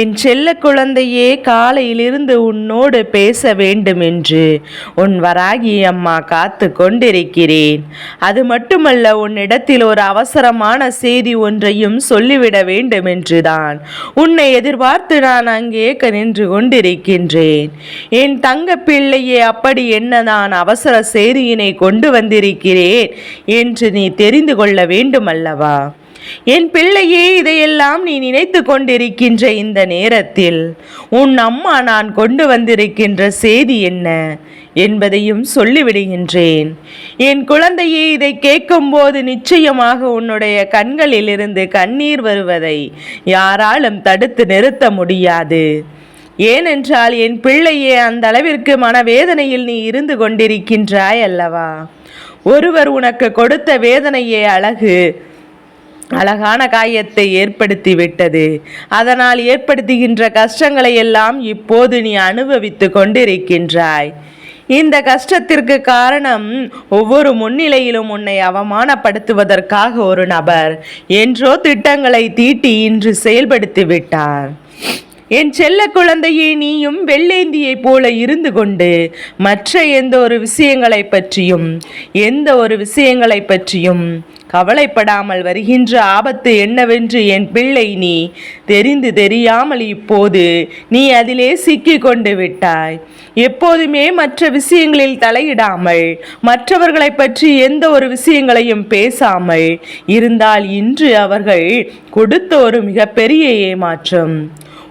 என் செல்ல குழந்தையே காலையிலிருந்து உன்னோடு பேச வேண்டும் என்று உன் வராகி அம்மா காத்து கொண்டிருக்கிறேன். அது மட்டுமல்ல உன்னிடத்தில் ஒரு அவசரமான செய்தி ஒன்றையும் சொல்லிவிட வேண்டும் என்றுதான் உன்னை எதிர்பார்த்து நான் அங்கே நின்று கொண்டிருக்கின்றேன். என் தங்க பிள்ளையே அப்படி என்னதான் அவசர செய்தியினை கொண்டு வந்திருக்கிறேன் என்று நீ தெரிந்து கொள்ள வேண்டும் அல்லவா என் பிள்ளையே இதையெல்லாம் நீ நினைத்து கொண்டிருக்கின்ற இந்த நேரத்தில் உன் அம்மா நான் கொண்டு வந்திருக்கின்ற செய்தி என்ன என்பதையும் சொல்லிவிடுகின்றேன். என் குழந்தையே இதை கேட்கும்போது நிச்சயமாக உன்னுடைய கண்களிலிருந்து கண்ணீர் வருவதை யாராலும் தடுத்து நிறுத்த முடியாது. ஏனென்றால் என் பிள்ளையே அந்த அளவிற்கு மனவேதனையில் நீ இருந்து கொண்டிருக்கின்றாய் அல்லவா? ஒருவர் உனக்கு கொடுத்த வேதனையே அழகு. அழகான காயத்தை ஏற்படுத்தி விட்டது அதனால் ஏற்படுத்துகின்ற கஷ்டங்களை எல்லாம் இப்போது நீ அனுபவித்து கொண்டிருக்கின்றாய். இந்த கஷ்டத்திற்கு காரணம் ஒவ்வொரு முன்னிலையிலும் உன்னை அவமானப்படுத்துவதற்காக ஒரு நபர் என்றோ திட்டங்களை தீட்டி இன்று செயல்படுத்தி விட்டார். என் செல்ல குழந்தையே நீயும் வெள்ளேந்தியைப் போல இருந்து கொண்டு மற்ற எந்த ஒரு விஷயங்களை பற்றியும் எந்த ஒரு விஷயங்களை பற்றியும் கவலைப்படாமல் வருகின்ற ஆபத்து என்னவென்று என் பிள்ளை நீ தெரிந்து தெரியாமல் இப்போது நீ அதிலே சிக்கி கொண்டு விட்டாய். எப்போதுமே மற்ற விஷயங்களில் தலையிடாமல் மற்றவர்களை பற்றி எந்த ஒரு விஷயங்களையும் பேசாமல் இருந்தால் இன்று அவர்கள் கொடுத்த ஒரு மிகப்பெரிய ஏமாற்றம்.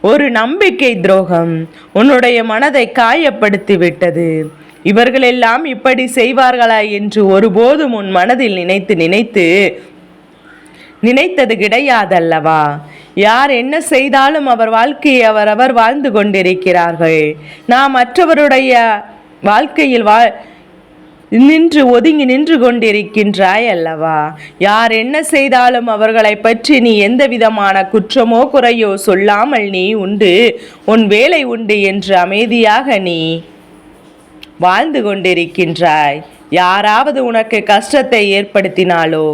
ஒரு நம்பிக்கை துரோகம் உன்னுடைய மனதை காயப்படுத்தி விட்டது இவர்களெல்லாம் இப்படி செய்வார்களா என்று ஒருபோதும் உன் மனதில் நினைத்து நினைத்து நினைத்தது கிடையாதல்லவா? யார் என்ன செய்தாலும் அவர் வாழ்க்கையை அவரவர் வாழ்ந்து கொண்டிருக்கிறார்கள். நாம் மற்றவருடைய வாழ்க்கையில் வா நின்று ஒதுங்கி நின்று கொண்டிருக்கின்றாய் அல்லவா யார் என்ன செய்தாலும் அவர்களை பற்றி நீ எந்த விதமான குற்றமோ குறையோ சொல்லாமல் நீ உண்டு. உன் வேலை உண்டு என்று அமைதியாக நீ வாழ்ந்து கொண்டிருக்கின்றாய். யாராவது உனக்கு கஷ்டத்தை ஏற்படுத்தினாலோ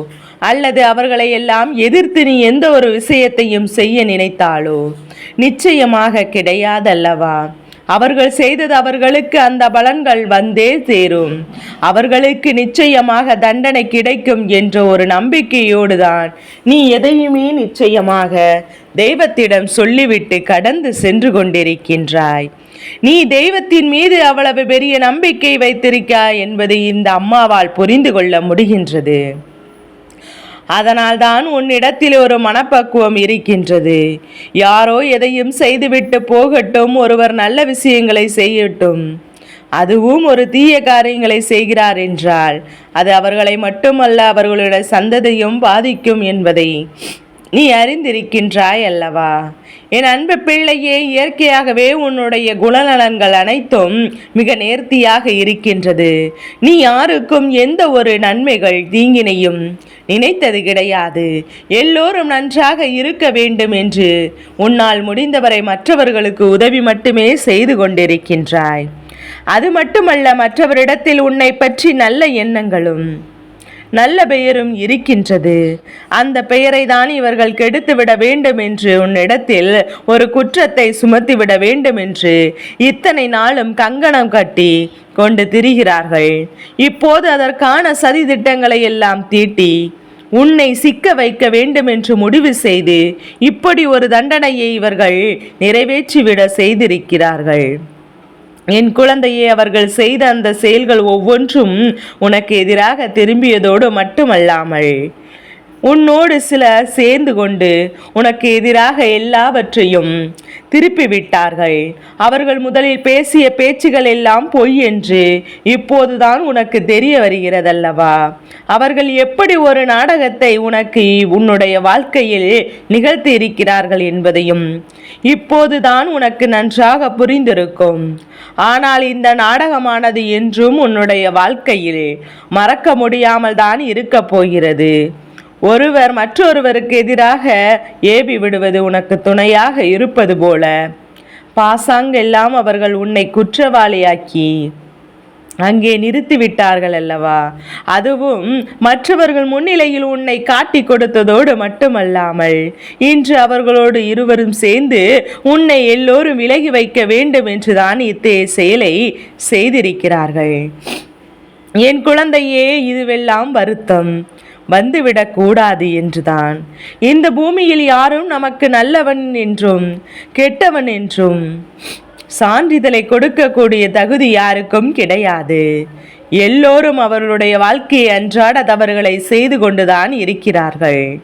அல்லது அவர்களை எல்லாம் எதிர்த்து நீ எந்த ஒரு விஷயத்தையும் செய்ய நினைத்தாலோ நிச்சயமாக கிடையாதல்லவா? அவர்கள் செய்தது அவர்களுக்கு அந்த பலன்கள் வந்தே சேரும். அவர்களுக்கு நிச்சயமாக தண்டனை கிடைக்கும் என்ற ஒரு நம்பிக்கையோடு தான் நீ எதையுமே நிச்சயமாக தெய்வத்திடம் சொல்லிவிட்டு கடந்து சென்று கொண்டிருக்கின்றாய். நீ தெய்வத்தின் மீது அவ்வளவு பெரிய நம்பிக்கை வைத்திருக்காய் என்பதை இந்த அம்மாவால் புரிந்து கொள்ள முடிகின்றது. அதனால்தான் உன்னிடத்தில் ஒரு மனப்பக்குவம் இருக்கின்றது. யாரோ எதையும் செய்துவிட்டு போகட்டும் ஒருவர் நல்ல விஷயங்களை செய்யட்டும். அதுவும் ஒரு தீய காரியங்களை செய்கிறார் என்றால் அது அவர்களை மட்டுமல்ல அவர்களுடைய சந்ததியும் பாதிக்கும் என்பதை நீ அறிந்திருக்கின்றாய் அல்லவா? என் அன்பு பிள்ளையே இயற்கையாகவே உன்னுடைய குணநலன்கள் அனைத்தும் மிக நேர்த்தியாக இருக்கின்றது. நீ யாருக்கும் எந்த ஒரு நன்மைகள் தீங்கினையும் நினைத்தது கிடையாது. எல்லோரும் நன்றாக இருக்க வேண்டும் என்று உன்னால் முடிந்தவரை மற்றவர்களுக்கு உதவி மட்டுமே செய்து கொண்டிருக்கின்றாய். அது மட்டுமல்ல மற்றவரிடத்தில் உன்னை பற்றி நல்ல எண்ணங்களும் நல்ல பெயரும் இருக்கின்றது. அந்த பெயரை தான் இவர்கள் கெடுத்துவிட வேண்டும் என்று உன்னிடத்தில் ஒரு குற்றத்தை சுமத்திவிட வேண்டும் என்று இத்தனை நாளும் கங்கணம் கட்டி கொண்டு திரிகிறார்கள். இப்போது அதற்கான சதி திட்டங்களை எல்லாம் தீட்டி உன்னை சிக்க வைக்க வேண்டும் என்று முடிவு செய்து இப்படி ஒரு தண்டனையை இவர்கள் நிறைவேற்றிவிட செய்திருக்கிறார்கள். என் குழந்தையே அவர்கள் செய்த அந்த செயல்கள் ஒவ்வொன்றும் உனக்கு எதிராக திரும்பியதோடு மட்டுமல்லாமல் உன்னோடு சில சேர்ந்து கொண்டு உனக்கு எதிராக எல்லாவற்றையும் திருப்பி விட்டார்கள் அவர்கள் முதலில் பேசிய பேச்சுகள் எல்லாம் பொய் என்று இப்போதுதான் உனக்கு தெரிய வருகிறதல்லவா? அவர்கள் எப்படி ஒரு நாடகத்தை உனக்கு உன்னுடைய வாழ்க்கையில் நிகழ்த்தி இருக்கிறார்கள் என்பதையும் இப்போதுதான் உனக்கு நன்றாக புரிந்திருக்கும். ஆனால் இந்த நாடகமானது என்றும் உன்னுடைய வாழ்க்கையில் மறக்க முடியாமல் தான் இருக்கப் போகிறது. ஒருவர் மற்றொருவருக்கு எதிராக ஏவி விடுவது உனக்கு துணையாக இருப்பது போல. பாசாங்கெல்லாம் அவர்கள் உன்னை குற்றவாளியாக்கி அங்கே நிறுத்தி விட்டார்கள் அல்லவா? அதுவும் மற்றவர்கள் முன்னிலையில் உன்னை காட்டி கொடுத்ததோடு மட்டுமல்லாமல் இன்று அவர்களோடு இருவரும் சேர்ந்து உன்னை எல்லோரும் விலகி வைக்க வேண்டும் என்றுதான் இத்தகைய செயலை செய்திருக்கிறார்கள். என் குழந்தையே இதுவெல்லாம் வருத்தம். வந்துவிடக் கூடாது என்றுதான். இந்த பூமியில் யாரும் நமக்கு நல்லவன் என்றும் கெட்டவன் என்றும் சான்றிதழை கொடுக்கக்கூடிய தகுதி யாருக்கும் கிடையாது. எல்லோரும் அவர்களுடைய வாழ்க்கையை அன்றாட தவறுகளை செய்து கொண்டுதான் இருக்கிறார்கள்.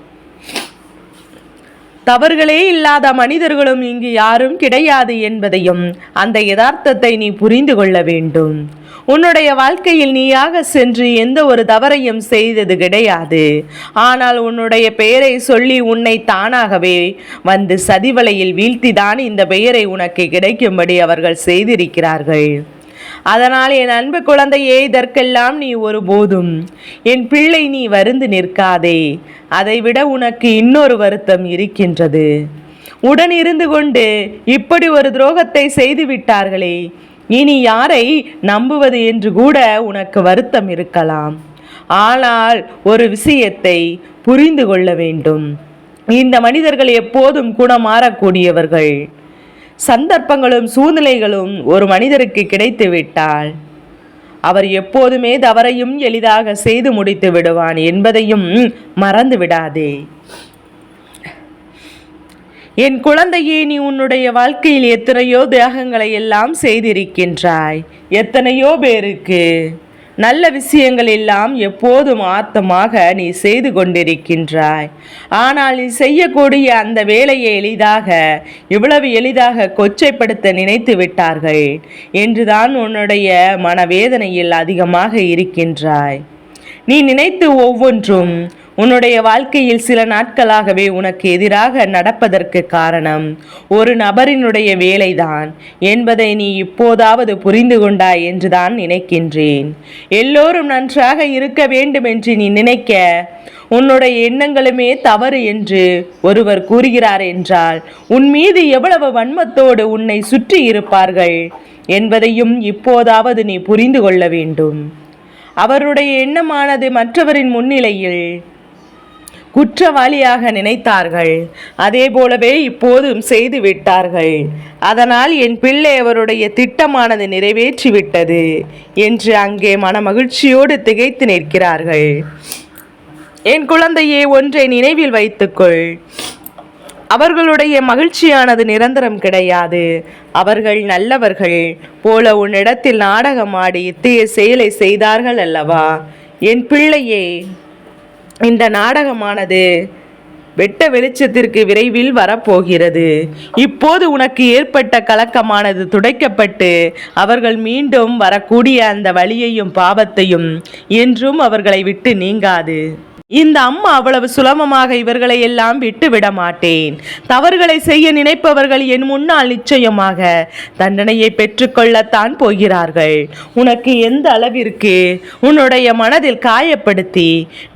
தவறுகளே இல்லாத மனிதர்களும் இங்கு யாரும் கிடையாது என்பதையும் அந்த யதார்த்தத்தை நீ புரிந்து கொள்ள வேண்டும். உன்னுடைய வாழ்க்கையில் நீயாக சென்று எந்த ஒரு தவறையும் செய்தது கிடையாது. ஆனால் உன்னுடைய பெயரை சொல்லி உன்னை தானாகவே வந்து சதிவலையில் வீழ்த்திதான் இந்த பெயரை உனக்கு கிடைக்கும்படி அவர்கள் செய்திருக்கிறார்கள். அதனால் என் அன்பு குழந்தையே இதற்கெல்லாம் நீ ஒருபோதும் என் பிள்ளை நீ வருந்து நிற்காதே. அதைவிட உனக்கு இன்னொரு வருத்தம் இருக்கின்றது. உடன் இருந்து கொண்டு இப்படி ஒரு துரோகத்தை செய்து விட்டார்களே இனி யாரை நம்புவது என்று கூட உனக்கு வருத்தம் இருக்கலாம். ஆனால் ஒரு விஷயத்தை புரிந்து கொள்ள வேண்டும். இந்த மனிதர்கள் எப்போதும் குணமாறக்கூடியவர்கள். சந்தர்ப்பங்களும் சூழ்நிலைகளும் ஒரு மனிதருக்கு கிடைத்து விட்டால் அவர் எப்போதுமே தவறையும் எளிதாக செய்து முடித்து விடுவான் என்பதையும் மறந்து விடாதே. என் குழந்தையே நீ உன்னுடைய வாழ்க்கையில் எத்தனையோ தியாகங்களை எல்லாம் செய்திருக்கின்றாய். எத்தனையோ பேருக்கு நல்ல விஷயங்கள் எல்லாம் எப்போதும் ஆத்தமாக நீ செய்து கொண்டிருக்கின்றாய். ஆனால் நீ செய்யக்கூடிய அந்த வேலையை எளிதாக இவ்வளவு எளிதாக கொச்சைப்படுத்த நினைத்து விட்டார்கள் என்றுதான் உன்னுடைய மனவேதனையில் அதிகமாக இருக்கின்றாய். நீ நினைத்து ஒவ்வொன்றும் உன்னுடைய வாழ்க்கையில் சில நாட்களாகவே உனக்கு எதிராக நடப்பதற்கு காரணம். ஒரு நபரினுடைய வேலைதான் என்பதை நீ இப்போதாவது புரிந்து கொண்டாய் என்றுதான் நினைக்கின்றேன். எல்லோரும் நன்றாக இருக்க வேண்டும் என்று நீ நினைக்க உன்னுடைய எண்ணங்களுமே தவறு என்று ஒருவர் கூறுகிறார் என்றால் உன் மீது எவ்வளவு வன்மத்தோடு உன்னை சுற்றி இருப்பார்கள் என்பதையும் இப்போதாவது நீ புரிந்து கொள்ள வேண்டும். அவருடைய எண்ணமானது மற்றவரின் முன்னிலையில் குற்றவாளியாக நினைத்தார்கள். அதே போலவே இப்போதும் செய்து விட்டார்கள் அதனால் என் பிள்ளை அவருடைய திட்டமானது நிறைவேற்றிவிட்டது என்று அங்கே மனமகிழ்ச்சியோடு திகைத்து நிற்கிறார்கள். என் குழந்தையே ஒன்றை நினைவில் வைத்துக்கொள். அவர்களுடைய மகிழ்ச்சியானது நிரந்தரம் கிடையாது. அவர்கள் நல்லவர்கள். போல உன்னிடத்தில் நாடகமாடி இத்தகைய செயலை செய்தார்கள் அல்லவா? என் பிள்ளையே இந்த நாடகமானது வெட்ட வெளிச்சத்திற்கு விரைவில் வரப்போகிறது. இப்போது உனக்கு ஏற்பட்ட கலக்கமானது துடைக்கப்பட்டு அவர்கள் மீண்டும் வரக்கூடிய அந்த வழியையும் பாவத்தையும் என்றும் அவர்களை விட்டு நீங்காது. இந்த அம்மா அவ்வளவு சுலபமாக இவர்களை எல்லாம் விட்டு விட மாட்டேன். தவறுகளை செய்ய நினைப்பவர்கள் என் முன்னால் நிச்சயமாக தண்டனையை பெற்றுக்கொள்ளத்தான் போகிறார்கள். உனக்கு எந்த அளவிற்கு உன்னுடைய மனதில் காயப்படுத்தி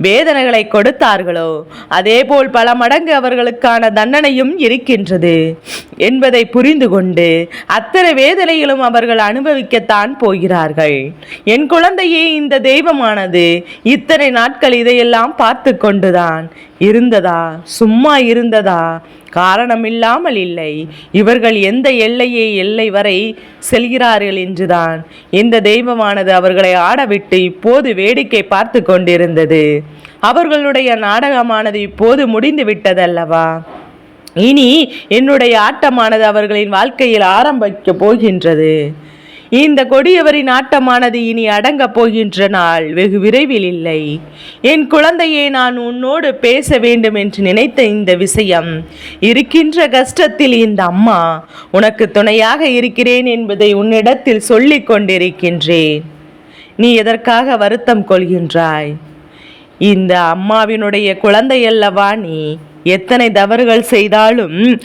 வேதனைகளை கொடுத்தார்களோ அதேபோல் பல மடங்கு அவர்களுக்கான தண்டனையும் இருக்கின்றது. என்பதை புரிந்து கொண்டு அத்தனை வேதனைகளும் அவர்கள் அனுபவிக்கத்தான் போகிறார்கள். என் குழந்தையே இந்த தெய்வமானது இத்தனை நாட்கள் இதையெல்லாம் பார்த்து கொண்டுதான் இருந்ததா? சும்மா இருந்ததா? காரணமில்லாமல் இல்லை. இவர்கள் எந்த எல்லையை எல்லை வரை செல்கிறார்கள் என்றுதான். இந்த தெய்வமானது அவர்களை ஆடவிட்டு இப்போது வேடிக்கை பார்த்து கொண்டிருந்தது. அவர்களுடைய நாடகமானது இப்போது முடிந்து விட்டதல்லவா? இனி என்னுடைய ஆட்டமானது அவர்களின் வாழ்க்கையில் ஆரம்பிக்கப் போகின்றது. இந்த கொடியவரின் ஆட்டமானது இனி அடங்கப் போகின்ற நாள். வெகு விரைவில் இல்லை. என் குழந்தையை நான் உன்னோடு பேச வேண்டும் என்று நினைத்த இந்த விஷயம் இருக்கின்ற கஷ்டத்தில் இந்த அம்மா உனக்கு துணையாக இருக்கிறேன் என்பதை உன்னிடத்தில் சொல்லிக் கொண்டிருக்கின்றேன். நீ எதற்காக வருத்தம் கொள்கின்றாய்? இந்த அம்மாவினுடைய குழந்தை அல்லவா நீ? எத்தனை தவறுகள் செய்தாலும்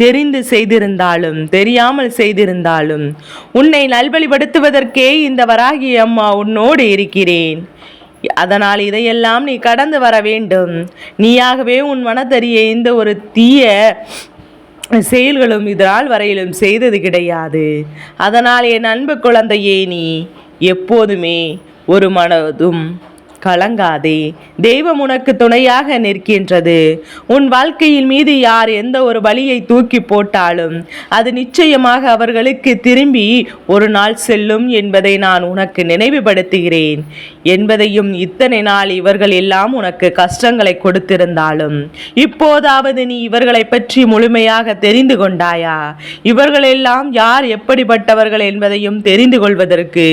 தெரிந்து செய்திருந்தாலும் தெரியாமல் செய்திருந்தாலும் உன்னை நல்வழிப்படுத்துவதற்கே இந்த வராகி அம்மா உன்னோடு இருக்கிறேன். அதனால் இதையெல்லாம் நீ கடந்து வர வேண்டும். நீயாகவே உன் மனத்தறிய இந்த ஒரு தீய செயல்களும் இதனால் வரையிலும் செய்தது கிடையாது. அதனால் என் அன்பு குழந்தையே நீ எப்போதுமே ஒரு மனதும் கலங்காதே. தெய்வம் உனக்கு துணையாக நிற்கின்றது. உன் வாழ்க்கையின் மீது யார் எந்த ஒரு வழியை தூக்கி போட்டாலும் அது நிச்சயமாக அவர்களுக்கு திரும்பி ஒரு நாள் செல்லும் என்பதை நான் உனக்கு நினைவுபடுத்துகிறேன். என்பதையும் இத்தனை நாள் இவர்கள் எல்லாம் உனக்கு கஷ்டங்களை கொடுத்திருந்தாலும் இப்போதாவது நீ இவர்களை பற்றி முழுமையாக தெரிந்து கொண்டாயா? இவர்களெல்லாம் யார் எப்படிப்பட்டவர்கள் என்பதையும் தெரிந்து கொள்வதற்கு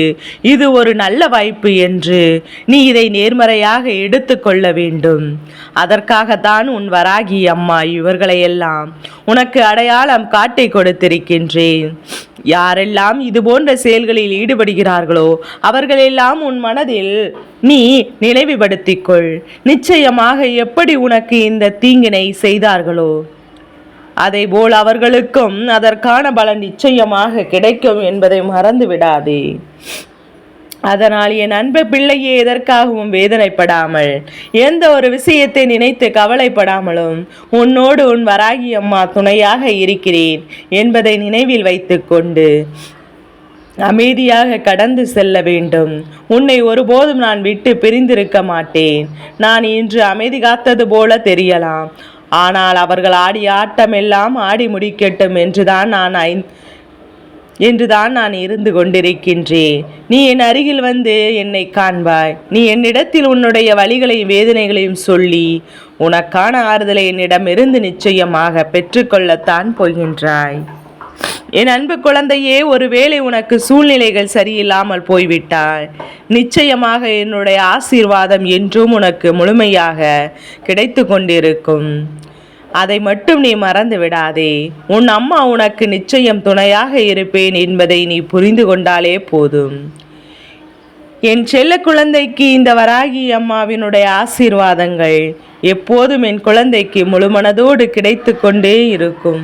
இது ஒரு நல்ல வாய்ப்பு என்று. நீ இதை நேர்மறையாக எடுத்துக்கொள்ள வேண்டும். அதற்காகத்தான் உன் வராகி அம்மா இவர்களையெல்லாம் உனக்கு அடையாளம் காட்டி கொடுத்திருக்கின்றேன். யாரெல்லாம் இது போன்ற செயல்களில் ஈடுபடுகிறார்களோ அவர்களெல்லாம் உன் மனதில் நீ நினைவுபடுத்திக்கொள். நிச்சயமாக எப்படி உனக்கு இந்த தீங்கினை செய்தார்களோ அதேபோல் அவர்களுக்கும் அதற்கான பலன் நிச்சயமாக கிடைக்கும் என்பதை மறந்து விடாதே அதனால் என் அன்பு பிள்ளையே எதற்காகவும் வேதனைப்படாமல் எந்த ஒரு விஷயத்தை நினைத்து கவலைப்படாமலும் உன்னோடு உன் வராகி அம்மா துணையாக இருக்கிறேன் என்பதை நினைவில் வைத்துக்கொண்டு அமைதியாக கடந்து செல்ல வேண்டும். உன்னை ஒருபோதும் நான் விட்டு பிரிந்திருக்க மாட்டேன். நான் இன்று அமைதி காத்தது போல தெரியலாம். ஆனால் அவர்கள் ஆடி ஆட்டமெல்லாம் ஆடி முடிக்கட்டும் என்றுதான் நான் ஐ- என்றுதான் நான் இருந்து கொண்டிருக்கின்றேன். நீ என் அருகில் வந்து என்னை காண்பாய். நீ என்னிடத்தில் உன்னுடைய வழிகளையும் வேதனைகளையும் சொல்லி உனக்கான ஆறுதலை என்னிடமிருந்து நிச்சயமாக பெற்றுக்கொள்ளத்தான் போகின்றாய். என் அன்பு குழந்தையே ஒருவேளை உனக்கு சூழ்நிலைகள் சரியில்லாமல் போய்விட்டால் நிச்சயமாக என்னுடைய ஆசீர்வாதம் என்றும் உனக்கு முழுமையாக கிடைத்து கொண்டிருக்கும். அதை மட்டும் நீ மறந்து விடாதே. உன் அம்மா உனக்கு நிச்சயம் துணையாக இருப்பேன் என்பதை நீ புரிந்து கொண்டாலே போதும். என் செல்ல குழந்தைக்கு இந்த வராகி அம்மாவினுடைய ஆசீர்வாதங்கள் எப்போதும் என் குழந்தைக்கு முழுமனதோடு கிடைத்து கொண்டே இருக்கும்.